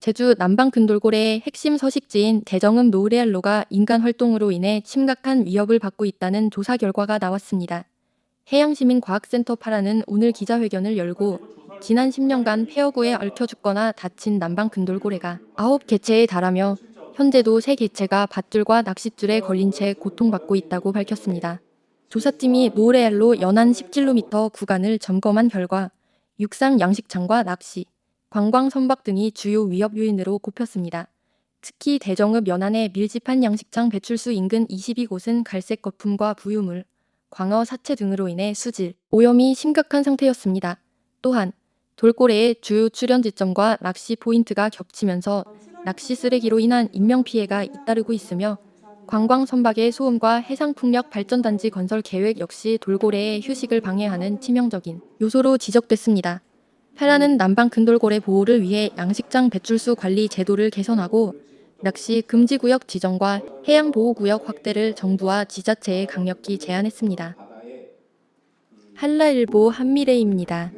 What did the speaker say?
제주 남방 근돌고래의 핵심 서식지인 대정읍 노을해안로가 인간 활동으로 인해 심각한 위협을 받고 있다는 조사 결과가 나왔습니다. 해양시민과학센터 파라는 오늘 기자회견을 열고 지난 10년간 폐허구에 얽혀 죽거나 다친 남방 근돌고래가 9개체에 달하며 현재도 3개체가 밧줄과 낚싯줄에 걸린 채 고통받고 있다고 밝혔습니다. 조사팀이 노을해안로 연안 10km 구간을 점검한 결과 육상 양식장과 낚시, 관광 선박 등이 주요 위협 요인으로 꼽혔습니다. 특히 대정읍 연안의 밀집한 양식장 배출수 인근 22곳은 갈색 거품과 부유물, 광어 사체 등으로 인해 수질, 오염이 심각한 상태였습니다. 또한 돌고래의 주요 출현 지점과 낚시 포인트가 겹치면서 낚시 쓰레기로 인한 인명 피해가 잇따르고 있으며 관광 선박의 소음과 해상풍력 발전단지 건설 계획 역시 돌고래의 휴식을 방해하는 치명적인 요소로 지적됐습니다. 페라는 남방 근돌고래 보호를 위해 양식장 배출수 관리 제도를 개선하고 낚시 금지구역 지정과 해양보호구역 확대를 정부와 지자체에 강력히 제안했습니다. 한라일보 한미래입니다.